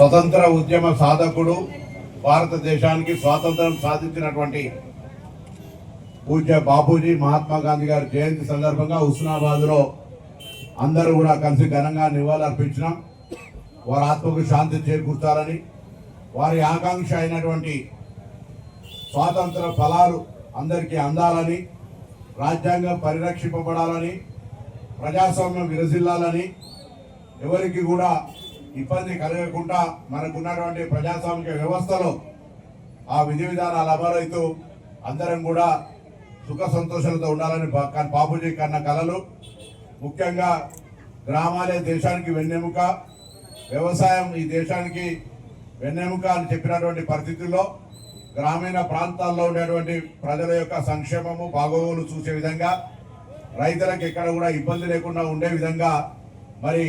స్వతంత్ర ఉద్యమ సాధకుడు భారతదేశానికి స్వాతంత్రం సాధించినటువంటి పూజ్య బాపూజీ మహాత్మా గాంధీ గారి జయంతి సందర్భంగా హుస్నాబాద్లో అందరూ కూడా కలిసి ఘనంగా నివాళులర్పించినాం వారి ఆత్మకు శాంతి చేకూర్చాలని వారి ఆకాంక్ష అయినటువంటి స్వాతంత్ర ఫలాలు అందరికీ అందాలని రాజ్యాంగం పరిరక్షింపబడాలని ప్రజాస్వామ్యం విరజిల్లాలని ఎవరికి కూడా ఇబ్బంది కలగకుండా మనకున్నటువంటి ప్రజాస్వామిక వ్యవస్థలో ఆ విధి విధానాలు అమలవుతూ అందరం కూడా సుఖ సంతోషాలతో ఉండాలని బాపూజీ కన్న కలలు. ముఖ్యంగా గ్రామాలే దేశానికి వెన్నెముక. వ్యవసాయం ఈ దేశానికి వెన్నెముక అని చెప్పినటువంటి పరిస్థితుల్లో గ్రామీణ ప్రాంతాల్లో ఉండేటువంటి ప్రజల యొక్క సంక్షేమము బాగోగులు చూసే విధంగా రైతులకు ఎక్కడ కూడా ఇబ్బంది లేకుండా ఉండే విధంగా మరి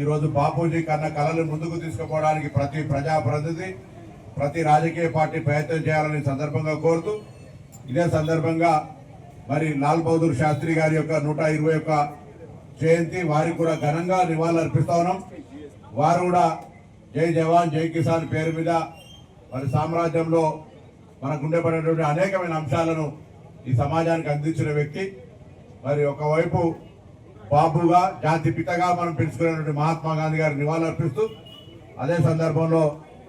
ఈరోజు బాపూజీ కన్న కళలు ముందుకు తీసుకుపోవడానికి ప్రతి ప్రజాప్రతినిధి ప్రతి రాజకీయ పార్టీ ప్రయత్నం చేయాలని సందర్భంగా కోరుతూ ఇదే సందర్భంగా మరి లాల్ బహదూర్ శాస్త్రి గారి యొక్క నూట ఇరవై ఒక్క జయంతి వారికి కూడా ఘనంగా నివాళులు అర్పిస్తా ఉన్నాం. వారు కూడా జై జవాన్ జై కిసాన్ పేరు మీద మరి సామ్రాజ్యంలో మనకుండేపడినటువంటి అనేకమైన అంశాలను ఈ సమాజానికి అందించిన వ్యక్తి. మరి ఒకవైపు బాబుగా జాతి పితగా మనం పిలుచుకునేటువంటి మహాత్మా గాంధీ గారి నివాళులు అర్పిస్తూ అదే సందర్భంలో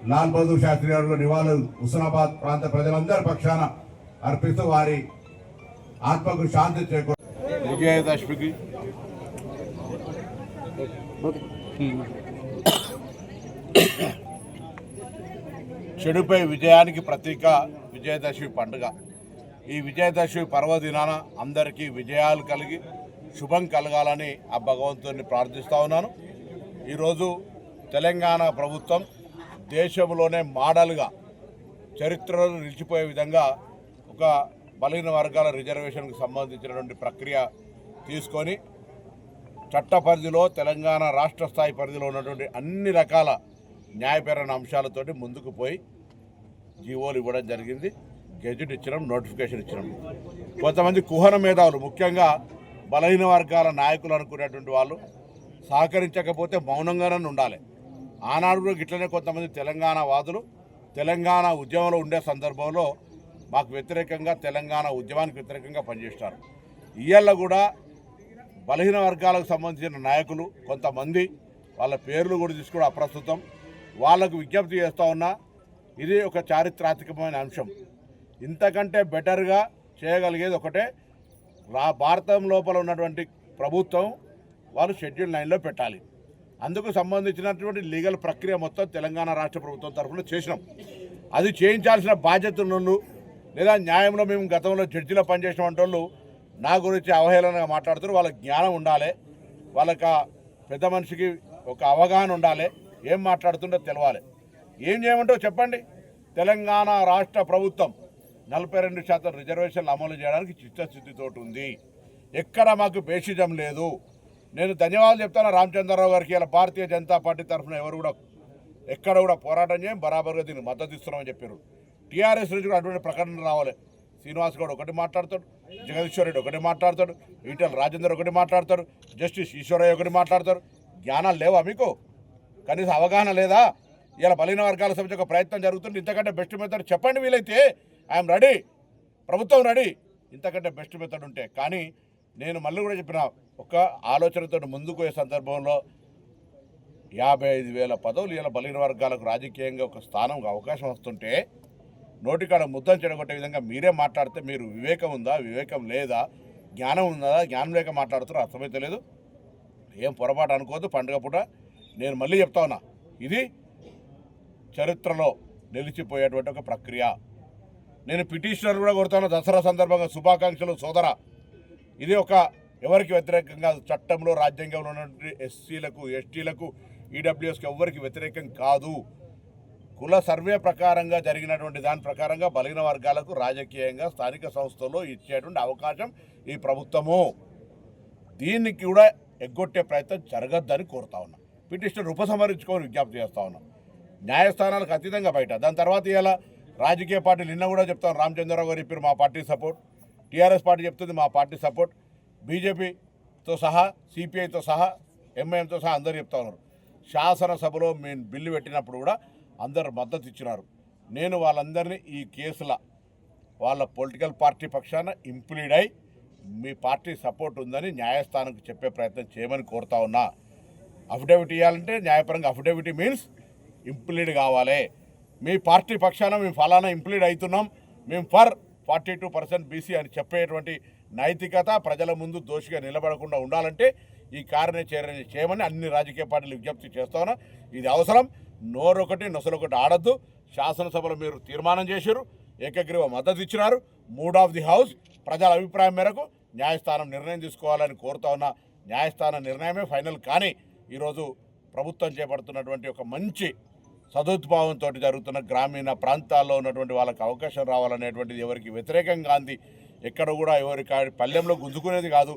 లాల్ బహదూర్ శాస్త్రి గారు నివాళులు హుస్నాబాద్ ప్రాంత ప్రజలందరి పక్షాన అర్పిస్తూ వారి ఆత్మకు శాంతి చేకూరు విజయదశమికి చెడుపై విజయానికి ప్రతీక విజయదశమి పండుగ. ఈ విజయదశమి పర్వదినాన అందరికీ విజయాలు కలిగి శుభం కలగాలని ఆ భగవంతుని ప్రార్థిస్తూ ఉన్నాను. ఈరోజు తెలంగాణ ప్రభుత్వం దేశంలోనే మోడల్గా చరిత్రలో నిలిచిపోయే విధంగా ఒక బలహీన వర్గాల రిజర్వేషన్కు సంబంధించినటువంటి ప్రక్రియ తీసుకొని చట్ట పరిధిలో తెలంగాణ రాష్ట్ర స్థాయి పరిధిలో ఉన్నటువంటి అన్ని రకాల న్యాయపరమైన అంశాలతోటి ముందుకు పోయి జీవోలు ఇవ్వడం జరిగింది. గెజెట్ ఇచ్చినాం నోటిఫికేషన్ ఇచ్చినాం. కొంతమంది కుహన మేధావులు ముఖ్యంగా బలహీన వర్గాల నాయకులు అనుకునేటువంటి వాళ్ళు సహకరించకపోతే మౌనంగానే ఉండాలి. ఆనాడు కూడా ఇట్లనే కొంతమంది తెలంగాణ వాదులు తెలంగాణ ఉద్యమంలో ఉండే సందర్భంలో మాకు వ్యతిరేకంగా తెలంగాణ ఉద్యమానికి వ్యతిరేకంగా పనిచేస్తారు ఇవాళ కూడా బలహీన వర్గాలకు సంబంధించిన నాయకులు కొంతమంది వాళ్ళ పేర్లు కూడా తీసుకోవడం అప్రస్తుతం. వాళ్ళకు విజ్ఞప్తి చేస్తూ ఉన్నా ఇది ఒక చారిత్రాత్మకమైన అంశం. ఇంతకంటే బెటర్గా చేయగలిగేది ఒకటే రా భారతం లోపల ఉన్నటువంటి ప్రభుత్వం వారు షెడ్యూల్ నైన్లో పెట్టాలి. అందుకు సంబంధించినటువంటి లీగల్ ప్రక్రియ మొత్తం తెలంగాణ రాష్ట్ర ప్రభుత్వం తరఫున చేసినాం. అది చేయించాల్సిన బాధ్యత ఉన్ను లేదా న్యాయంలో మేము గతంలో జడ్జిలో పనిచేసిన వాళ్ళు నా గురించి అవహేళనగా మాట్లాడుతారు వాళ్ళకి జ్ఞానం ఉండాలి. వాళ్ళకి పెద్ద మనిషికి ఒక అవగాహన ఉండాలి. ఏం మాట్లాడుతుండో తెలవాలి. ఏం చేయమంటావు చెప్పండి. తెలంగాణ రాష్ట్ర ప్రభుత్వం నలభై రెండు శాతం రిజర్వేషన్లు అమలు చేయడానికి చిత్తశుద్ధితో ఉంది ఎక్కడ మాకు బేషిజం లేదు. నేను ధన్యవాదాలు చెప్తాను రామచంద్రరావు గారికి. ఇలా భారతీయ జనతా పార్టీ తరఫున ఎవరు కూడా ఎక్కడ కూడా పోరాటం చేయం బరాబర్గా దీనికి మద్దతు ఇస్తున్నామని చెప్పారు. టీఆర్ఎస్ నుంచి కూడా అటువంటి ప్రకటన రావాలి. శ్రీనివాస్ గౌడ్ ఒకటి మాట్లాడతాడు జగదీశ్వర్ రెడ్డి ఒకటి మాట్లాడతాడు ఈటల రాజేందర్ ఒకటి మాట్లాడతారు జస్టిస్ ఈశ్వరయ్య ఒకటి మాట్లాడతారు. జ్ఞానాలు లేవా మీకు? కనీసం అవగాహన లేదా? ఇలా బలహీన వర్గాల సమితి ఒక ప్రయత్నం జరుగుతుంది ఇంతకంటే బెస్ట్ మెథడ్ చెప్పండి వీలైతే. I'm ready. ప్రభుత్వం రెడీ. ఇంతకంటే బెస్ట్ మెథడ్ ఉంటే. కానీ నేను మళ్ళీ కూడా చెప్పిన ఒక ఆలోచనతో ముందుకు పోయే సందర్భంలో యాభై ఐదు వేల పదవులు ఇలా బలహీన వర్గాలకు రాజకీయంగా ఒక స్థానం అవకాశం వస్తుంటే నోటికాడ ముద్దం చెడగొట్టే విధంగా మీరే మాట్లాడితే మీరు వివేకం ఉందా వివేకం లేదా జ్ఞానం ఉందా జ్ఞానం లేక మాట్లాడుతారో అర్థమైతే లేదు. ఏం పొరపాటు అనుకోవద్దు పండుగ పూట. నేను మళ్ళీ చెప్తా ఉన్నా ఇది చరిత్రలో నిలిచిపోయేటువంటి ఒక ప్రక్రియ. నేను పిటిషనర్ కూడా కొడతాను. దసరా సందర్భంగా శుభాకాంక్షలు సోదర. ఇది ఒక ఎవరికి వ్యతిరేకంగా చట్టంలో రాజ్యాంగంలో ఉన్నటువంటి ఎస్సీలకు ఎస్టీలకు ఈడబ్ల్యూఎస్కి ఎవరికి వ్యతిరేకం కాదు. కుల సర్వే ప్రకారంగా జరిగినటువంటి దాని ప్రకారంగా బలహీన వర్గాలకు రాజకీయంగా స్థానిక సంస్థల్లో ఇచ్చేటువంటి అవకాశం ఈ ప్రభుత్వము. దీనికి కూడా ఎగ్గొట్టే ప్రయత్నం జరగద్దని కోరుతా ఉన్నా. పిటిషన్ ఉపసంహరించుకొని విజ్ఞప్తి చేస్తా ఉన్నాం. న్యాయస్థానాలకు అతీతంగా బయట. దాని తర్వాత ఇలా రాజకీయ పార్టీలు నిన్న కూడా చెప్తాను రామచంద్రరావు గారు చెప్పారు మా పార్టీ సపోర్ట్. టీఆర్ఎస్ పార్టీ చెప్తుంది మా పార్టీ సపోర్ట్. బీజేపీతో సహా సిపిఐతో సహా ఎంఐఎంతో సహా అందరు చెప్తా ఉన్నారు. శాసనసభలో మేము బిల్లు పెట్టినప్పుడు కూడా అందరు మద్దతు ఇచ్చినారు. నేను వాళ్ళందరినీ ఈ కేసుల వాళ్ళ పొలిటికల్ పార్టీ పక్షాన ఇంప్లీడ్ అయి మీ పార్టీ సపోర్ట్ ఉందని న్యాయస్థానంకి చెప్పే ప్రయత్నం చేయమని కోరుతా ఉన్నా. అఫిడవిట్ ఇవ్వాలంటే న్యాయపరంగా అఫిడవిట్ మీన్స్ ఇంప్లీడ్ కావాలి. మీ పార్టీ పక్షాన మేము ఫలానా ఇంప్లీడ్ అవుతున్నాం. మేము for forty two percent BC అని చెప్పేటువంటి నైతికత ప్రజల ముందు దోషిగా నిలబడకుండా ఉండాలంటే ఈ కార్యాచరణ చేయమని అన్ని రాజకీయ పార్టీలు విజ్ఞప్తి చేస్తా ఇది అవసరం. నోరొకటి నొసలొకటి ఆడద్దు. శాసనసభలో మీరు తీర్మానం చేశారు. ఏకగ్రీవ మద్దతు ఇచ్చినారు. Mood of the house. ప్రజల అభిప్రాయం మేరకు న్యాయస్థానం నిర్ణయం తీసుకోవాలని కోరుతా ఉన్న. న్యాయస్థాన నిర్ణయమే ఫైనల్ కానీ ఈరోజు ప్రభుత్వం చేపడుతున్నటువంటి ఒక మంచి సదుద్భావంతో జరుగుతున్న గ్రామీణ ప్రాంతాల్లో ఉన్నటువంటి వాళ్ళకి అవకాశం రావాలనేటువంటిది ఎవరికి వ్యతిరేకంగా అంది ఎక్కడ కూడా ఎవరి కాడి పల్లెంలో గుంజుకునేది కాదు.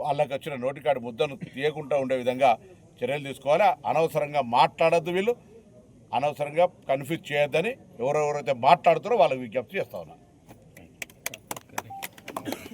వాళ్ళకి వచ్చిన నోటికాడి ముద్దను తీయకుండా ఉండే విధంగా చర్యలు తీసుకోవాలి. అనవసరంగా మాట్లాడద్దు వీళ్ళు. అనవసరంగా కన్ఫ్యూజ్ చేయొద్దని ఎవరెవరైతే మాట్లాడుతారో వాళ్ళకి విజ్ఞప్తి చేస్తా ఉన్నాను